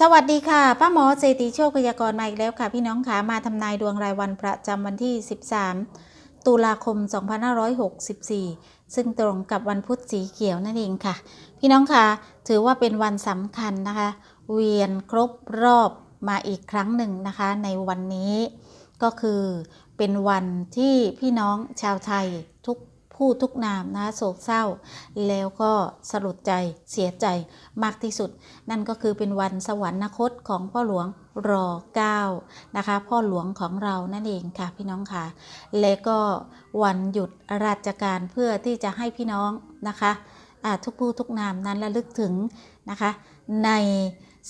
สวัสดีค่ะ ป้าหมอเศรษฐีโชคพยากรณ์มาอีกแล้วค่ะ พี่น้องค่ะมาทำนายดวงรายวันประจำวันที่ 13 ตุลาคม 2564 ซึ่งตรงกับวันพุธสีเขียวนั่นเองค่ะ พี่น้องค่ะ ถือว่าเป็นวันสำคัญนะคะ เวียนครบรอบมาอีกครั้งหนึ่งนะคะ ในวันนี้ก็คือเป็นวันที่พี่น้องชาวไทย ผู้ทุกนามนะโศกเศร้า แล้วก็สลดใจเสียใจมากที่สุด นั่นก็คือเป็นวันสวรรคตของพ่อหลวงรอ9นะคะ พ่อหลวงของเรานั่นเองค่ะพี่น้องค่ะ และก็วันหยุดราชการเพื่อที่จะให้พี่น้องนะคะทุกผู้ทุกนามนั้นระลึกถึงนะคะ ใน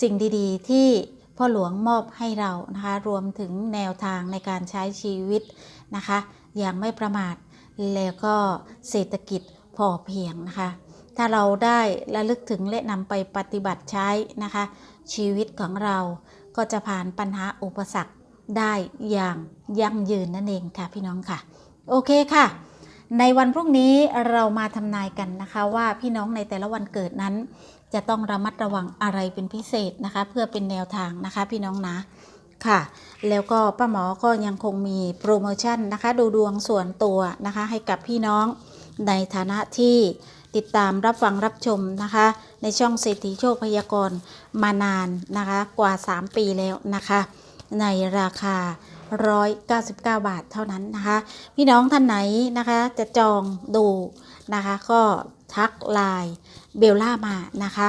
สิ่งดีๆที่พ่อหลวงมอบให้เรานะคะ รวมถึงแนวทางในการใช้ชีวิตนะคะ อย่างไม่ประมาท แล้วก็เศรษฐกิจพอเพียงนะคะ ถ้าเราได้ระลึกถึงและนำไปปฏิบัติใช้นะคะ ชีวิตของเราก็จะผ่านปัญหาอุปสรรคได้อย่างยั่งยืนนั่นเองค่ะพี่น้องค่ะ โอเคค่ะ ในวันพรุ่งนี้เรามาทำนายกันนะคะ ว่าพี่น้องในแต่ละวันเกิดนั้น จะต้องระมัดระวังอะไรเป็นพิเศษนะคะ เพื่อเป็นแนวทางนะคะ พี่น้องนะ ค่ะ แล้วก็ป้าหมอก็ยังคงมีโปรโมชั่นนะคะ ดูดวงส่วนตัวนะคะ ให้กับพี่น้องในฐานะที่ติดตามรับฟังรับชมนะคะ ในช่องเศรษฐีโชคพยากรณ์มานานนะคะ กว่า 3 ปีแล้วนะคะ ในราคา 199 บาทเท่านั้นนะคะ พี่น้องท่านไหนนะคะจะจองดูนะคะ ก็ทักไลน์เบลล่ามานะคะ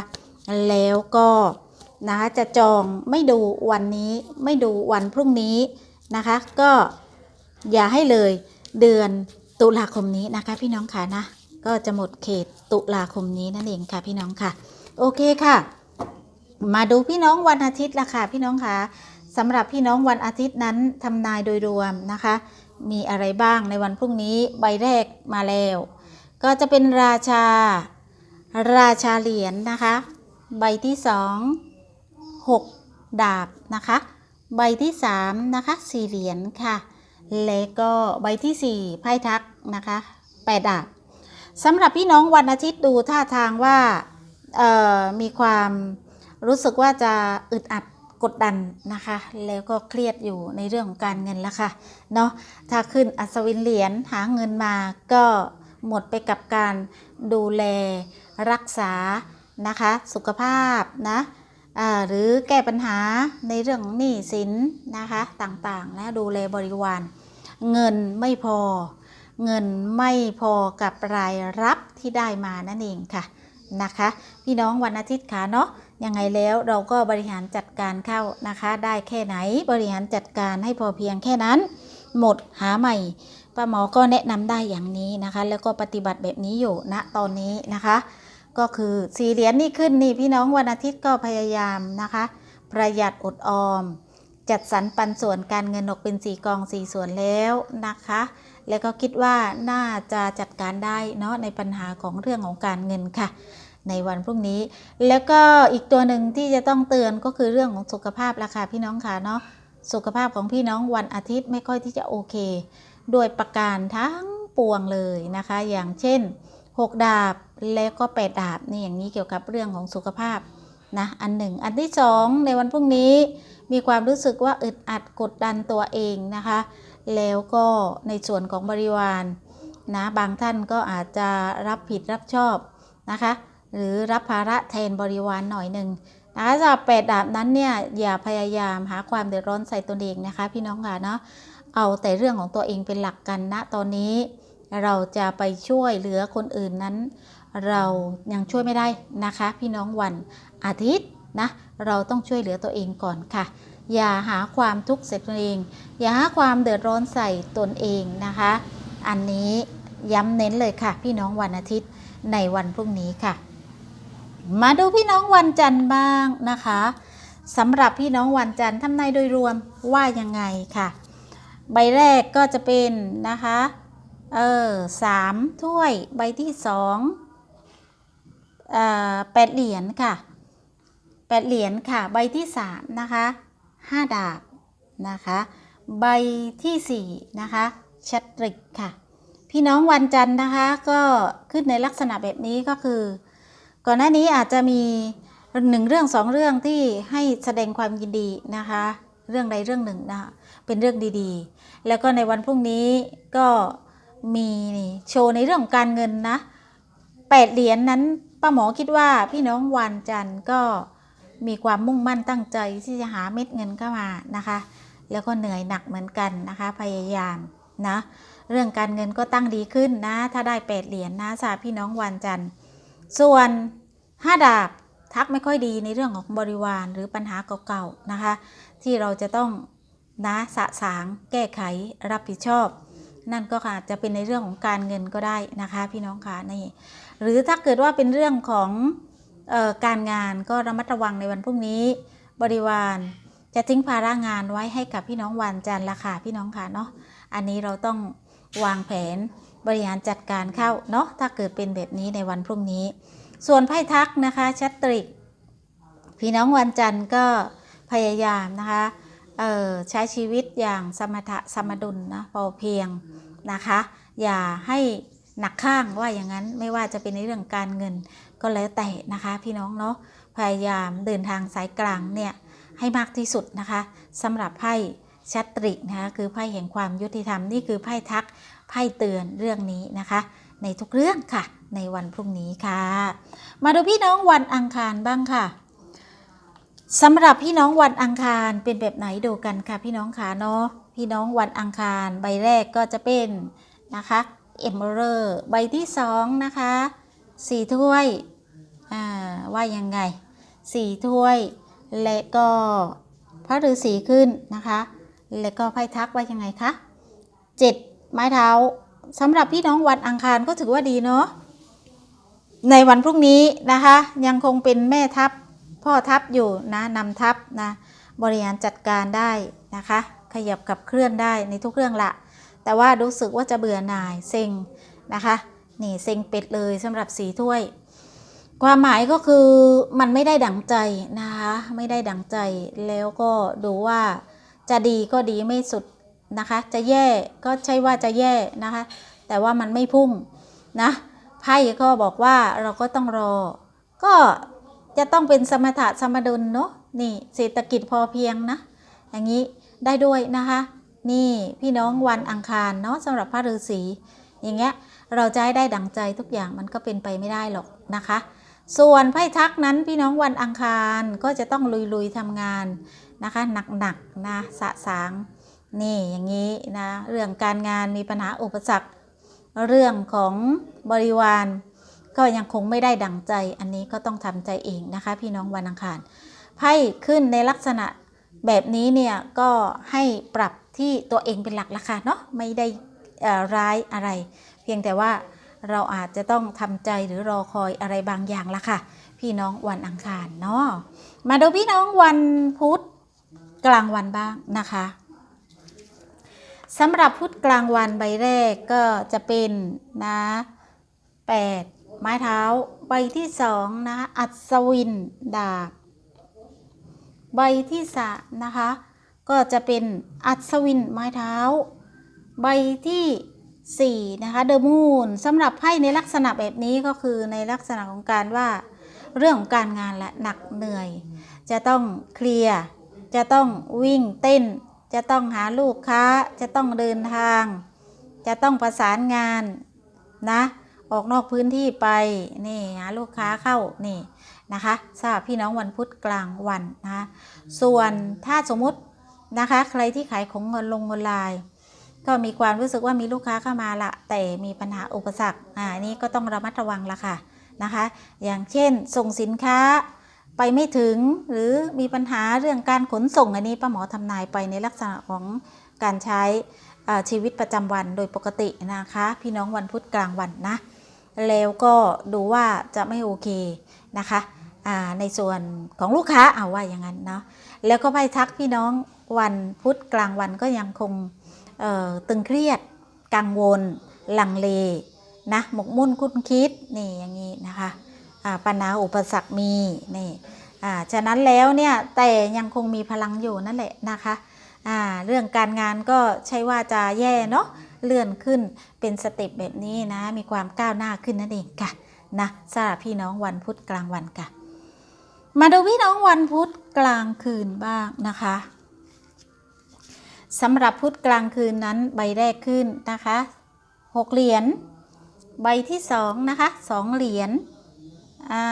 แล้วก็ นะคะจะจองไม่ดูวันนี้ไม่ดูวันพรุ่งนี้นะคะ ก็อย่าให้เลยเดือนตุลาคมนี้นะคะ พี่น้องค่ะนะ ก็จะหมดเขตตุลาคมนี้นั่นเองค่ะพี่น้องค่ะ โอเคค่ะ มาดูพี่น้องวันอาทิตย์ละค่ะพี่น้องค่ะสำหรับพี่น้องวันอาทิตย์นั้นทำนายโดยรวมนะคะ มีอะไรบ้างในวันพรุ่งนี้ใบแรกมาแล้ว ก็จะเป็นราชา ราชาเหรียญนะคะ ใบที่สอง หกดาบนะคะ ใบที่สามนะคะสี่เหรียญค่ะและก็ใบที่สี่ไพ่ทักนะคะแปดดาบสำหรับพี่น้องวันอาทิตย์ดูท่าทางว่ามีความรู้สึกว่าจะอึดอัดกดดันนะคะ แล้วก็เครียดอยู่ในเรื่องของการเงินละค่ะเนาะถ้าขึ้นอัศวินเหรียญหาเงินมาก็หมดไปกับการดูแลรักษานะคะ สุขภาพนะ หรือแก้ปัญหาในเรื่องหนี้สินนะคะต่างๆนะดูแลบริวาร เงินไม่พอ เงินไม่พอกับรายรับที่ได้มานั่นเองค่ะนะคะ พี่น้องวันอาทิตย์ค่ะเนาะยังไงแล้วเราก็บริหารจัดการเข้านะคะ ได้แค่ไหนบริหารจัดการให้พอเพียงแค่นั้น หมดหาใหม่ป้าหมอก็แนะนำได้อย่างนี้นะคะ แล้วก็ปฏิบัติแบบนี้อยู่ณตอนนี้นะคะ ก็คือสี่เหรียญนี่ขึ้นนี่พี่น้องวันอาทิตย์ก็พยายามนะคะ ประหยัดอดออม จัดสรรปันส่วนการเงินออกเป็นสี่กองสี่ส่วนแล้วนะคะ แล้วก็คิดว่าน่าจะจัดการได้เนาะในปัญหาของเรื่องของการเงินค่ะ ในวันพรุ่งนี้ แล้วก็อีกตัวหนึ่งที่จะต้องเตือนก็คือเรื่องของสุขภาพราคาพี่น้องค่ะเนาะสุขภาพของพี่น้องวันอาทิตย์ไม่ค่อยที่จะโอเค ด้วยประการทั้งปวงเลยนะคะ อย่างเช่น 6 ดาบแล้วก็ 8 ดาบนี่อย่างนี้เกี่ยวกับเรื่องของสุขภาพนะอันหนึ่งอันที่สองในวันพรุ่งนี้มีความรู้สึกว่าอึดอัดกดดันตัวเองนะคะ แล้วก็ในส่วนของบริวารนะบางท่านก็อาจจะรับผิดรับชอบนะคะ หรือรับภาระแทนบริวารหน่อยหนึ่งนะคะสำหรับแปดดาบนั้นเนี่ยอย่าพยายามหาความเดือดร้อนใส่ตัวเองนะคะ พี่น้องค่ะเนาะเอาแต่เรื่องของตัวเองเป็นหลักกันนะตอนนี้ เราจะไปช่วยเหลือคนอื่นนั้น เรายังช่วยไม่ได้นะคะ พี่น้องวันอาทิตย์นะเราต้องช่วยเหลือตัวเองก่อนค่ะ อย่าหาความทุกข์ใส่ตัวเอง อย่าหาความเดือดร้อนใส่ตนเองนะคะ อันนี้ย้ำเน้นเลยค่ะ พี่น้องวันอาทิตย์ในวันพรุ่งนี้ค่ะ มาดูพี่น้องวันจันทร์บ้างนะคะสำหรับพี่น้องวันจันทร์ทำนายโดยรวมว่ายังไงค่ะ ใบแรกก็จะเป็นนะคะ เออสามถ้วยใบที่สองเอ่อแปดเหรียญค่ะแปดเหรียญค่ะ ใบที่สามนะคะห้าดาบนะคะใบที่สี่นะคะชัตริกค่ะ พี่น้องวันจันทร์นะคะก็ขึ้นในลักษณะแบบนี้ก็คือ ก่อนหน้านี้อาจจะมีหนึ่งเรื่องสองเรื่องที่ให้แสดงความยินดีนะคะ เรื่องใดเรื่องหนึ่งนะคะเป็นเรื่องดีๆ แล้วก็ในวันพรุ่งนี้ก็ มีนี่โชว์ในเรื่องของการเงินนะแปดเหรียญนนั้นป้าหมอคิดว่าพี่น้องวันจันทร์ก็มีความมุ่งมั่นตั้งใจที่จะหาเม็ดเงินเข้ามานะคะ แล้วก็เหนื่อยหนักเหมือนกันนะคะ พยายามนะเรื่องการเงินก็ตั้งดีขึ้นนะ ถ้าได้แปดเหรียญนะสาพี่น้องวันจันทร์ส่วนห้าดาบทักไม่ค่อยดีในเรื่องของบริวารหรือปัญหาเก่าๆนะคะ ที่เราจะต้องนะสะสางแก้ไขรับผิดชอบ นั่นก็อาจจะเป็นในเรื่องของการเงินก็ได้นะคะ พี่น้องคะนี่หรือถ้าเกิดว่าเป็นเรื่องของออการงานก็ระมัดระวังในวันพรุ่งนี้ บริวารจะทิ้งภาระงานไว้ให้กับพี่น้องวันจันทร์ละค่ะพี่น้องค่ะเนาะอันนี้เราต้องวางแผนบริหารจัดการเข้าเนาะถ้าเกิดเป็นแบบนี้ในวันพรุ่งนี้ ส่วนไพ่ทักนะคะชัตตริก พี่น้องวันจันทร์ก็พยายามนะคะ เออใช้ชีวิตอย่างสมถะสมดุลนะพอเพียงนะคะ อย่าให้หนักข้างว่าอย่างนั้นไม่ว่าจะเป็นในเรื่องการเงินก็แล้วแต่นะคะ พี่น้องเนาะพยายามเดินทางสายกลางเนี่ยให้มากที่สุดนะคะสำหรับไพ่ชัตตริกนะคะคือไพ่แห่งความยุติธรรมนี่คือไพ่ทักไพ่เตือนเรื่องนี้นะคะ ในทุกเรื่องค่ะ ในวันพรุ่งนี้ค่ะ มาดูพี่น้องวันอังคารบ้างค่ะ สำหรับพี่น้องวันอังคารเป็นแบบไหนดูกันค่ะ พี่น้องขาเนาะพี่น้องวันอังคารใบแรกก็จะเป็นนะคะเอมเบอร์ใบที่สองนะคะสี่ถ้วยอ่าว่ายังไงสี่ถ้วย และก็พระฤาษีขึ้นนะคะ แล้วก็ไพ่ทักว่ายังไงคะเจ็ดไม้เท้าสำหรับพี่น้องวันอังคารก็ถือว่าดีเนาะในวันพรุ่งนี้นะคะ ยังคงเป็นแม่ทัพ พ่อทัพอยู่นะนำทัพนะบริหารจัดการได้นะคะ ขยับกับเคลื่อนได้ในทุกเรื่องละ แต่ว่ารู้สึกว่าจะเบื่อหน่ายเซ็งนะคะนี่เซ็งเป็ดเลยสำหรับสีถ้วย ความหมายก็คือมันไม่ได้ดังใจนะคะ ไม่ได้ดังใจแล้วก็ดูว่าจะดีก็ดีไม่สุดนะคะ จะแย่ก็ใช่ว่าจะแย่นะคะ แต่ว่ามันไม่พุ่งนะไพ่ก็บอกว่าเราก็ต้องรอ ก็ จะต้องเป็นสมถะสมดุลเนาะนี่เศรษฐกิจพอเพียงนะ อย่างนี้ได้ด้วยนะคะ นี่พี่น้องวันอังคารเนาะสำหรับพระฤาษีอย่างเงี้ยเราจะให้ได้ดังใจทุกอย่างมันก็เป็นไปไม่ได้หรอกนะคะ ส่วนไพ่ทักนั้นพี่น้องวันอังคารก็จะต้องลุยๆทำงานนะคะหนักๆนะสะสางนี่อย่างนี้นะเรื่องการงานมีปัญหาอุปสรรค เรื่องของบริวาร ก็ยังคงไม่ได้ดังใจ อันนี้ก็ต้องทำใจเองนะคะ พี่น้องวันอังคารไพ่ขึ้นในลักษณะแบบนี้เนี่ยก็ให้ปรับที่ตัวเองเป็นหลักละค่ะเนาะไม่ได้อ่อร้ายอะไร เพียงแต่ว่าเราอาจจะต้องทำใจหรือรอคอยอะไรบางอย่างละค่ะ พี่น้องวันอังคารเนาะมาดูพี่น้องวันพุธกลางวันบ้างนะคะสำหรับพุธกลางวันใบแรกก็จะเป็นนะแปด ไม้เท้า ใบที่สองนะอัศวินดาบ ใบที่สามนะคะ ก็จะเป็นอัศวินไม้เท้า ใบที่สี่นะคะเดอะมูนสำหรับไพ่ในลักษณะแบบนี้ก็คือในลักษณะของการว่า เรื่องของการงานและหนักเหนื่อย จะต้องเคลียร์จะต้องวิ่งเต้น จะต้องหาลูกค้า จะต้องเดินทาง จะต้องประสานงานนะ ออกนอกพื้นที่ไปนี่หาลูกค้าเข้านี่นะคะทราบพี่น้องวันพุธกลางวันนะคะส่วนถ้าสมมุตินะคะใครที่ขายของเงินลงเงินลาย ก็มีความรู้สึกว่ามีลูกค้าเข้ามาละแต่มีปัญหาอุปสรรคอ่านี้ก็ต้องระมัดระวังละค่ะนะคะ อย่างเช่นส่งสินค้าไปไม่ถึงหรือมีปัญหาเรื่องการขนส่งอันนี้ป้าหมอทำนายไปในลักษณะของการใช้ชีวิตประจำวันโดยปกตินะคะ พี่น้องวันพุธกลางวันนะ แล้วก็ดูว่าจะไม่โอเคนะคะในส่วนของลูกค้าเอาว่าอย่างนั้นเนาะแล้วก็ไพ่ทักพี่น้องวันพุธกลางวันก็ยังคงตึงเครียดกังวลลังเลนะหมกมุ่นคุ้นคิดนี่อย่างนี้นะคะปัญหาอุปสรรคมีนี่อ่าฉะนั้นแล้วเนี่ยแต่ยังคงมีพลังอยู่นั่นแหละนะคะเรื่องการงานก็ใช่ว่าจะแย่เนาะ เลื่อนขึ้นเป็นสเต็ปแบบนี้นะ มีความก้าวหน้าขึ้นนั่นเองค่ะนะสำหรับพี่น้องวันพุธกลางวันค่ะ มาดูพี่น้องวันพุธกลางคืนบ้างนะคะสำหรับพุธกลางคืนนั้นใบแรกขึ้นนะคะหกเหรียญใบที่สองนะคะสองเหรียญอ่า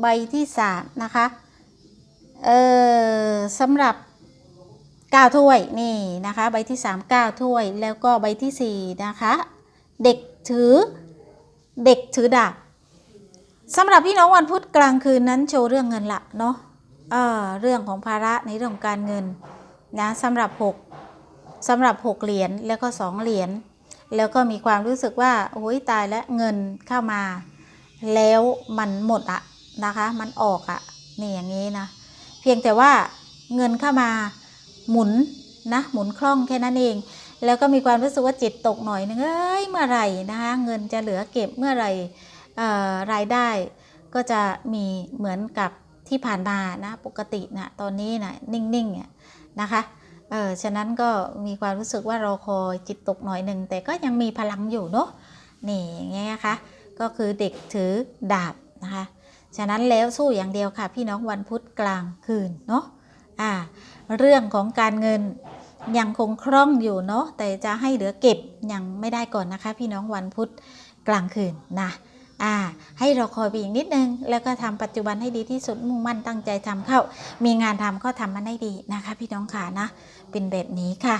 ใบที่สามนะคะเออสำหรับ 9 ถ้วยนี่นะคะใบที่ 3 9 ถ้วย แล้วก็ใบทีสี่ 4 นะคะ เด็กถือเด็กถือดาบสำหรับพี่น้องวันพุธกลางคืนนั้นโชว์เรื่องเงินละเนาะเออเรื่องของภาระในเรื่องของการเงินนะสำหรับ 6สำหรับ 6 เหรียญแล้วก็ 2 เหรียญแล้วก็มีความรู้สึกว่าโอ้ยตายแล้วเงินเข้ามา แล้วมันหมดอะนะคะ มันออกอะนี่อย่างนี้นะ เพียงแต่ว่าเงินเข้ามา หมุนนะหมุนคล่องแค่นั้นเอง แล้วก็มีความรู้สึกว่าจิตตกหน่อยนึงเอ้ยเมื่อไหร่นะคะเงินจะเหลือเก็บเมื่อไหร่รายได้ก็จะมีเหมือนกับที่ผ่านมานะปกตินะตอนนี้นะนิ่งๆเนี่ยนะคะเออฉะนั้นก็มีความรู้สึกว่ารอคอยจิตตกหน่อยหนึ่งแต่ก็ยังมีพลังอยู่เนาะนี่อย่างเงี้ยนะคะก็คือเด็กถือดาบนะคะฉะนั้นแล้วสู้อย่างเดียวค่ะ พี่น้องวันพุธกลางคืนเนาะ อ่าเรื่องของการเงินยังคงคล่องอยู่เนาะแต่จะให้เหลือเก็บยังไม่ได้ก่อนนะคะ พี่น้องวันพุธกลางคืนนะอ่าให้เราคอยไปอีกนิดนึง แล้วก็ทำปัจจุบันให้ดีที่สุดมุ่งมั่นตั้งใจทำเข้า มีงานทำก็ทำมันได้ดีนะคะ พี่น้องค่ะนะ เป็นแบบนี้ค่ะ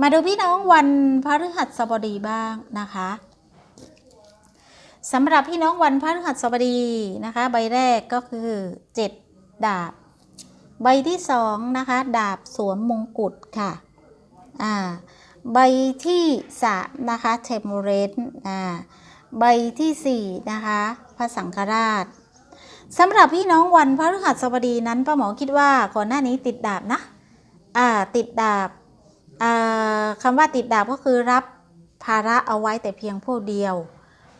มาดูพี่น้องวันพฤหัสบดีบ้างนะคะสำหรับพี่น้องวันพฤหัสบดีนะคะ ใบแรกก็คือ 7 ดาบ ใบที่สองนะคะ ดาบสวมมงกุฎค่ะอ่าใบที่สามนะคะเทมเรนอ่าใบที่สี่นะคะพระสังฆราชสำหรับพี่น้องวันพระฤหัสบดีนั้นป้าหมอคิดว่าก่อนหน้านี้ติดดาบนะอ่าติดดาบอ่าคำว่าติดดาบก็คือรับภาระเอาไว้แต่เพียงผู้เดียว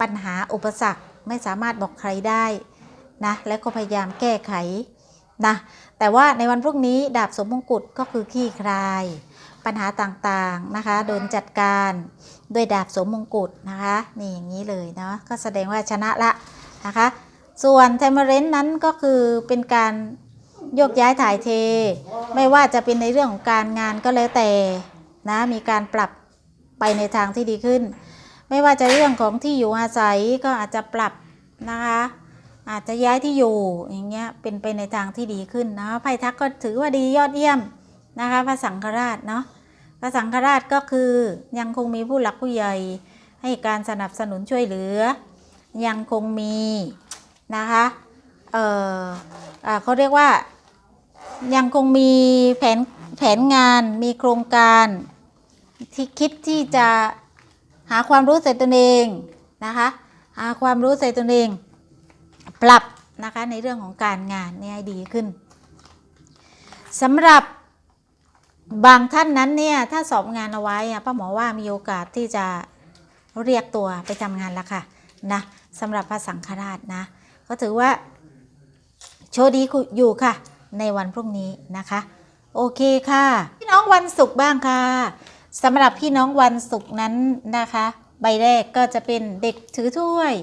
ปัญหาอุปสรรคไม่สามารถบอกใครได้นะและก็พยายามแก้ไข นะแต่ว่าในวันพรุ่งนี้ดาบสมมงกุฎก็คือขี้คลาย ปัญหาต่างๆนะคะโดนจัดการด้วยดาบสมมงกุฎนะคะนี่อย่างนี้เลยเนาะก็แสดงว่าชนะละนะคะส่วนเทมเรนนั้นก็คือเป็นการโยกย้ายถ่ายเท ไม่ว่าจะเป็นในเรื่องของการงานก็แล้วแต่นะมีการปรับไปในทางที่ดีขึ้น ไม่ว่าจะเรื่องของที่อยู่อาศัยก็อาจจะปรับนะคะ อาจจะย้ายที่อยู่อย่างเงี้ยเป็นไปในทางที่ดีขึ้นนะไพ่ทักก็ถือว่าดียอดเยี่ยมนะคะพระสังฆราชเนาะพระสังฆราชก็คือยังคงมีผู้หลักผู้ใหญ่ให้การสนับสนุนช่วยเหลือ ยังคงมีนะคะเออเขาเรียกว่ายังคงมีแผนแผนงานมีโครงการที่คิดที่จะหาความรู้ใส่ตนเองนะคะหาความรู้ใส่ตนเอง ปรับนะคะในเรื่องของการงานเนี่ยให้ดีขึ้นสำหรับบางท่านนั้นเนี่ยถ้าสอบงานเอาไว้ป้าหมอว่ามีโอกาสที่จะเรียกตัวไปทำงานแล้วค่ะนะสำหรับพระสังฆราชนะ ก็ถือว่าโชคดีอยู่ค่ะ ในวันพรุ่งนี้นะคะ โอเคค่ะ พี่น้องวันศุกร์บ้างค่ะสำหรับพี่น้องวันศุกร์นั้นนะคะ ใบแรกก็จะเป็นเด็กถือถ้วย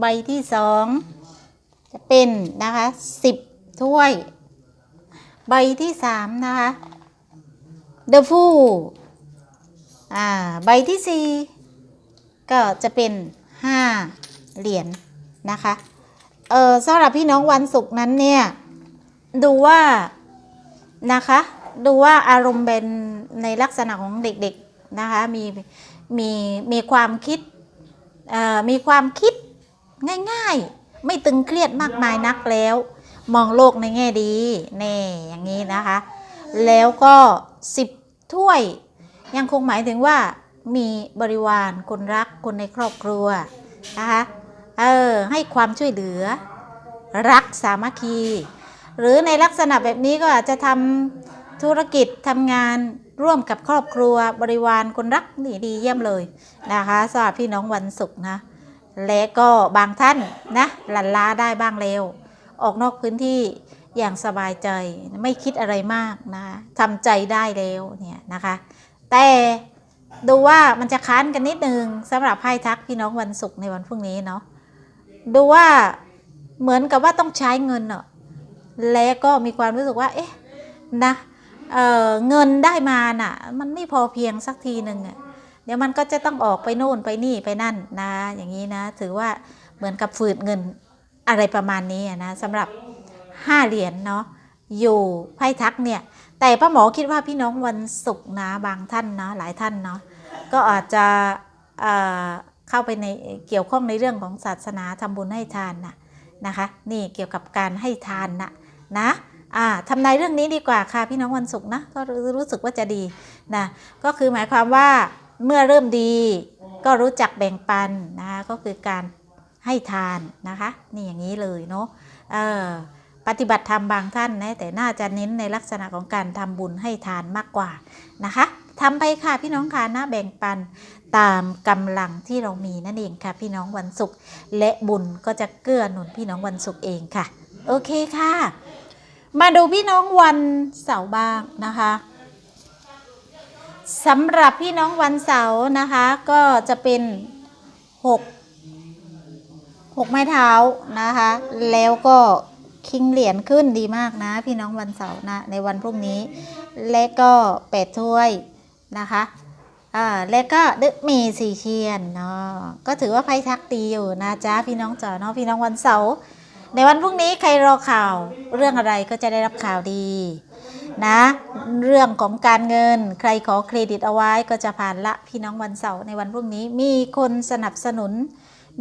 ใบที่สอง จะเป็นนะคะสิบถ้วย ใบที่สามนะคะเดอะฟูอ่าใบที่สี่ก็จะเป็นห้าเหรียญนะคะเออสำหรับพี่น้องวันศุกร์นั้นเนี่ย ดูว่านะคะ ดูว่าอารมณ์เป็นในลักษณะของเด็กๆนะคะมีมีมีความคิดเอ่อมีความคิดง่ายๆ ไม่ตึงเครียดมากมายนักแล้ว มองโลกในแง่ดีแน่อย่างนี้นะคะ แล้วก็สิบถ้วย ยังคงหมายถึงว่ามีบริวารคนรักคนในครอบครัวนะคะเออให้ความช่วยเหลือ รักสามัคคี หรือในลักษณะแบบนี้ก็อาจจะทำธุรกิจทำงานร่วมกับครอบครัวบริวารคนรักนี่ดีเยี่ยมเลยนะคะสำหรับพี่น้องวันศุกร์นะ และก็บางท่านนะหลันล้าได้บ้างเร็วออกนอกพื้นที่อย่างสบายใจไม่คิดอะไรมากนะทำใจได้แล้วเนี่ยนะคะ แต่ดูว่ามันจะค้านกันนิดนึงสำหรับไพ่ทักพี่น้องวันศุกร์ในวันพรุ่งนี้เนาะดูว่าเหมือนกับว่าต้องใช้เงินเนอะแล้วก็มีความรู้สึกว่า เอ๊ะนะเเงินได้มาน่ะ มันไม่พอเพียงสักทีหนึ่งอะ เดี๋ยวมันก็จะต้องออกไปโน่นไปนี่ไปนั่นนะ อย่างนี้นะ ถือว่าเหมือนกับฝืดเงินอะไรประมาณนี้นะสำหรับห้าเหรียญเนาะอยู่ไพ่ทักเนี่ย แต่ป้าหมอคิดว่าพี่น้องวันศุกร์นะบางท่านเนาะหลายท่านเนาะก็อาจจะเเข้าไปในเกี่ยวข้องในเรื่องของศาสนาทำบุญให้ทานน่ะนะคะ นี่เกี่ยวกับการให้ทานน่ะนะอ่าทำนายเรื่องนี้ดีกว่าค่ะพี่น้องวันศุกร์นะก็รู้สึกว่าจะดีนะก็คือหมายความว่า เมื่อเริ่มดีก็รู้จักแบ่งปันนะคะก็คือการให้ทานนะคะนี่อย่างนี้เลยเนาะปฏิบัติธรรมบางท่านนะแต่น่าจะเน้นในลักษณะของการทำบุญให้ทานมากกว่านะคะทำไปค่ะพี่น้องค่ะนะแบ่งปันตามกำลังที่เรามีนั่นเองค่ะ พี่น้องวันศุกร์และบุญก็จะเกื้อหนุนพี่น้องวันศุกร์เองค่ะ โอเคค่ะ มาดูพี่น้องวันเสาร์บ้างนะคะ สำหรับพี่น้องวันเสาร์นะคะ ก็จะเป็นหกหกไม้เท้านะคะ แล้วก็คิงเหรียญขึ้นดีมากนะ พี่น้องวันเสาร์นะในวันพรุ่งนี้ และก็แปดถ้วยนะคะอ่าและก็ดึกมีสีเชียนเนาะก็ถือว่าไพ่ทักดีอยู่นะจ๊ะพี่น้องจ๋าเนาะพี่น้องวันเสาร์ในวันพรุ่งนี้ใครรอข่าวเรื่องอะไรก็จะได้รับข่าวดี นะ เรื่องของการเงิน ใครขอเครดิตเอาไว้ก็จะผ่านละพี่น้องวันเสาร์ในวันพรุ่งนี้ มีคนสนับสนุน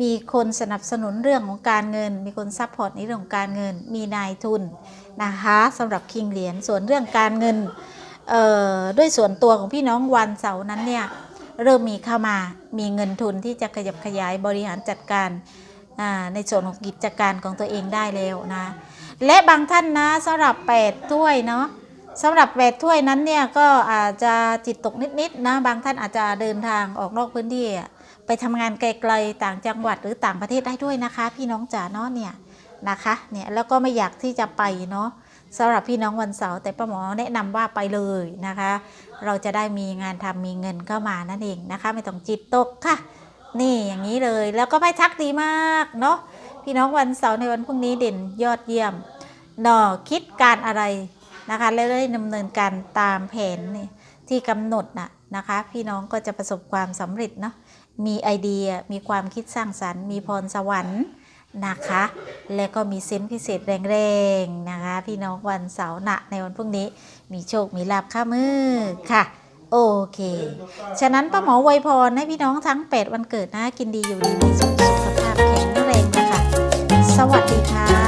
มีคนสนับสนุนเรื่องของการเงิน มีคนซัพพอร์ตในเรื่องของการเงิน มีนายทุนนะคะสำหรับคิงเหรียญส่วนเรื่องการเงินด้วยส่วนตัวของพี่น้องวันเสาร์นั้นเนี่ยเริ่มมีเข้ามามีเงินทุนที่จะขยับขยายบริหารจัดการในส่วนของกิจการของตัวเองได้แล้วนะ และบางท่านนะสำหรับ 8 ถ้วยเนาะ สำหรับแปดถ้วยนั้นเนี่ยก็อาจจะจิตตกนิดๆนะบางท่านอาจจะเดินทางออกนอกพื้นที่ไปทำงานไกลๆต่างจังหวัดหรือต่างประเทศได้ด้วยนะคะ พี่น้องจ๋าเนาะเนี่ยนะคะเนี่ยแล้วก็ไม่อยากที่จะไปเนาะสำหรับพี่น้องวันเสาร์แต่ป้าหมอแนะนำว่าไปเลยนะคะ เราจะได้มีงานทำมีเงินเข้ามานั่นเองนะคะ ไม่ต้องจิตตกค่ะ นี่อย่างนี้เลยแล้วก็ไม่ทักดีมากเนาะพี่น้องวันเสาร์ในวันพรุ่งนี้เด่นยอดเยี่ยมนาะคิดการอะไร นะคะและได้ดำเนินการตามแผนที่กำหนดนะนะคะ พี่น้องก็จะประสบความสำเร็จเนาะมีไอเดียมีความคิดสร้างสรรค์ มีพรสวรรค์นะคะ และก็มีเซนพิเศษแรงๆนะคะ พี่น้องวันเสาร์หนะในวันพรุ่งนี้ มีโชคมีลาบข้ามือค่ะโอเค ฉะนั้นป้าหมอไวยพรให้พี่น้องทั้ง 8 วันเกิดนะ กินดีอยู่ดีมีสุขสุขภาพแข็งแรงนะคะ สวัสดีค่ะ